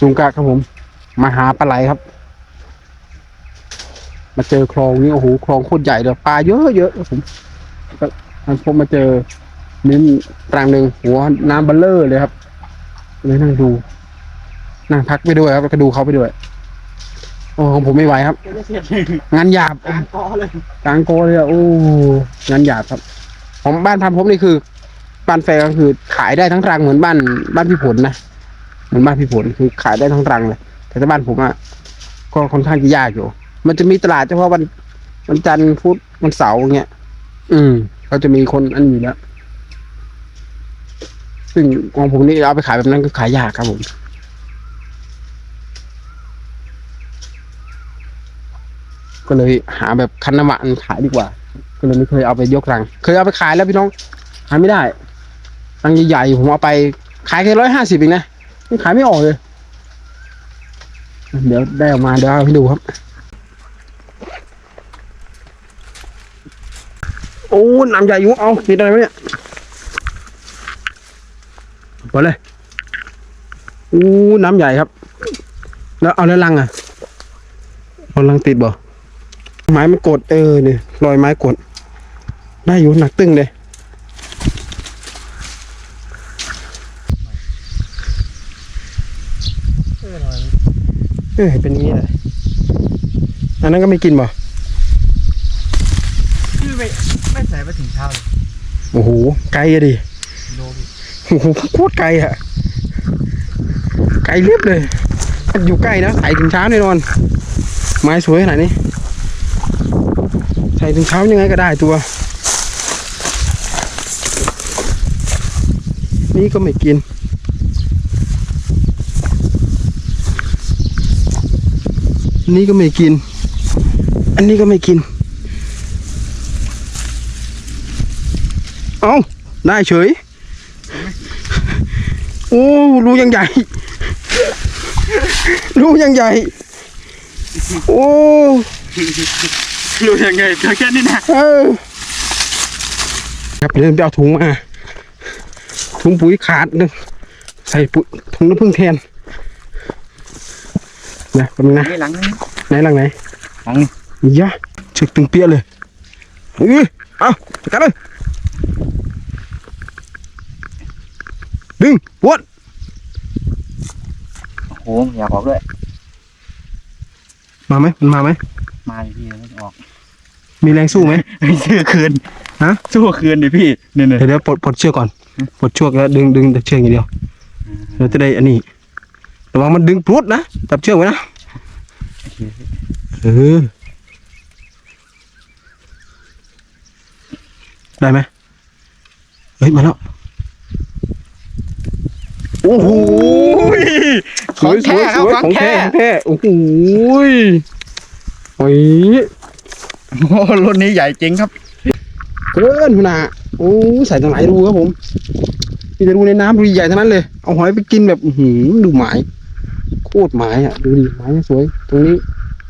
จุงกะครับผม มาหาปลาไหลครับ มาเจอคลองนี้โอ้โหคลองโคตรใหญ่เลยปลาเยอะเยอะผมก็มันพบมาเจอนิ้นปรางหนึ่งหัวน้ำเบัลเลอร์เลยครับเลยนั่งดูนั่งพักไปด้วยครับแล้วก็ดูเขาไปด้วยโอ้ของผมไม่ไหวครับ งานหยาบกลางกอเลยกลางโกเลยโอ้งานหยาบครับของบ้านทำผมนี่คือบ้านแฟก็คือขายได้ทั้งรังเหมือนบ้านบ้านพี่ผลนะ เหมือนบ้านพี่ผลคือขายได้ทั้งรังเลยแต่ถ้าบ้านผมอะก็ค่อนข้างจะยากอยู่ มันจะมีตลาดเฉพาะวันวันจันทร์พุธวันเสาร์อย่างเงี้ยอืมเขาจะมีคนอันนี้แล้วซึ่งของผมนี่เอาไปขายแบบนั้นก็ขายยากครับผมก็เลยหาแบบคันน้ำมันขายดีกว่า ก็เลยไม่เคยเอาไปยกรัง เคยเอาไปขายแล้วพี่น้องขายไม่ได้รังใหญ่ๆผมเอาไปขายแค่ร้อยห้าสิบเองนะ นี่ขายไม่ออกเลย เดี๋ยวได้ออกมาเดี๋ยวเอาให้ดูครับ โอ้น้ำใหญ่อยู่เอาติดอะไรไหมเนี่ยไปเลยโอ้น้ำใหญ่ครับ แล้วเอาแล้วลังอะเอาลังติดบ่ไม้มันกดเออเนี่ยรอยไม้กด ได้อยู่หนักตึงเลย เออหน่อยเออเป็นอย่างนี้เลยอันนั้นก็ไม่กินบ่คือไม่ไม่ใส่ไปถึงเช้าเลยโอ้โหไกลอะดิโลพี่โอ้โหโคตรไกลอะไกลเรียบเลยมันอยู่ใกล้นะใส่ถึงเช้าแน่นอน ไม้สวยขนาดนี้ใส่ถึงเช้ายังไงก็ได้ตัว นี่ก็ไม่กิน นี่ก็ไม่กิน อันนี้ก็ไม่กิน เอาได้เฉย โอ้รูยังใหญ่ รูยังใหญ่ โอ้รู้ยังไงเพียงแค่นี้นะเออครับเดินไปเอาถุงมาถุงปุ๋ยขาดหนึงใส่ปุ๋ยถุงน้ำผึ้งแทน นะเป็นไงนะนี่หลังนี้ไหนหลังไหนหลังนี้ยะเช็คตึงเปี้ยเลยเฮ้ยเอาจัดการเลยดึงปวดโอ้โหอยากออกด้วยมาไหมมันมาไหมมาดิพี่ไม่ออก มีแรงสู้ไหมไม่ซื้อคืนฮะสู้คืนดิพี่เนี่ยเนี่ยเดี๋ยวเดี๋ยวปลดปลดเชือกก่อนอืมปลดเชือกแล้วดึงดึงแต่เชือกอย่างเดียวเราจะได้อันนี้ ระวังมันดึงปลุดนะจับเชือกไว้นะเออได้ไหมเฮ้ยมาแล้วโอ้โหของแท้ครับสวยของของแท้แท้ของแท้โอ้โหโอ้ยโอ้รถนี้ใหญ่จริงครับเกินขนาดโอ้ใส่ตั้งหลายรูครับผม มีแต่รูในน้ำรูใหญ่ทั้งนั้นเลย เอาหอยไปกินแบบอื้อหือดูหมาย โคตรหมายอะ ดูดิหมายสวย ตรงนี้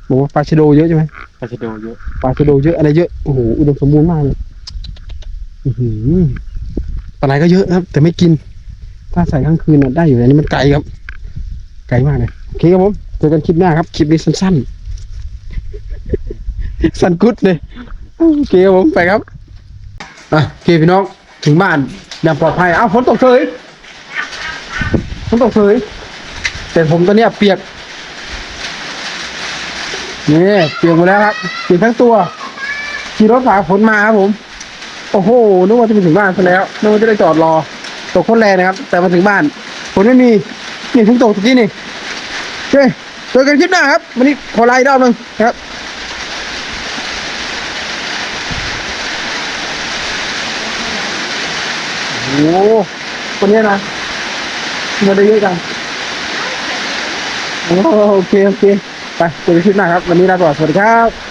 บอกว่าปลาชะโดเยอะใช่ไหมปลาชะโดเยอะ ปลาชะโดเยอะอะไรเยอะ โอ้โห อุดมสมบูรณ์มากเลยอือหือปลาไหลก็เยอะนะครับ แต่ไม่กิน ถ้าใส่ข้างคืนน่ะได้อยู่แต่อันนี้มันไกลครับ ไกลมากเลย โอเคครับผม เจอกันคลิปหน้าครับ คลิปนี้สั้นๆ สั้นกุดเลย โอเคครับผม ไปครับ อะโอเคพี่น้อง ถึงบ้านอ ย่างปลอดภัยอ้าวฝนตกเฉยฝนตกเฉยแต่ผมตอนเนี้ยเปียกนี่เปียกหมดแล้วครับเปียกทั้งตัวขี่รถฝ่าฝนมาครับผม โอ้โหนึกว่าจะไปถึงบ้านซะแล้วนึกว่าจะได้จอดรอตกคนแรงนะครับ แต่มาถึงบ้านฝนไม่มีนี่เพิ่งตกตะกี้นี่โอเคเจอกันคลิปหน้าครับ วันนี้ขอไลน์รอบหนึงนะครับ โอ้โหคนนี้นะเงินได้เยอะจังโอเค โอเค ไปเจอกันคลิปหน้าครับ วันนี้ลาไปก่อนสวัสดีครับ